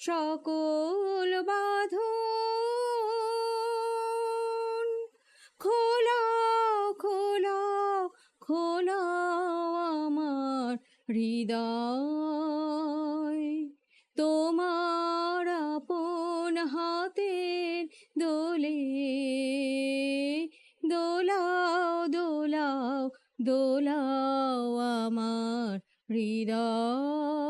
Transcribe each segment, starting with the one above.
সকল বাঁধন খোলাও খোলাও খোলাও আমার হৃদয়। তোমার আপন হাতের দোলে দোলাও দোলাও দোলাও আমার হৃদয়।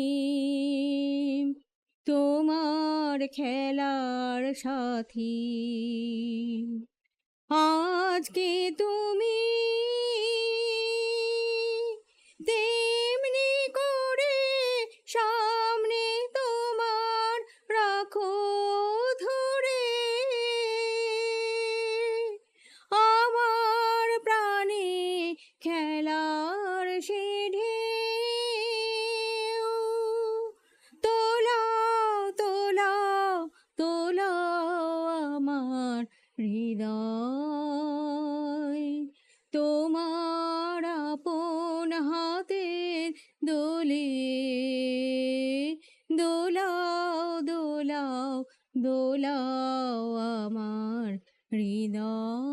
তোমার খেলার সাথী। আজকে দোলাও আমার হৃদয়।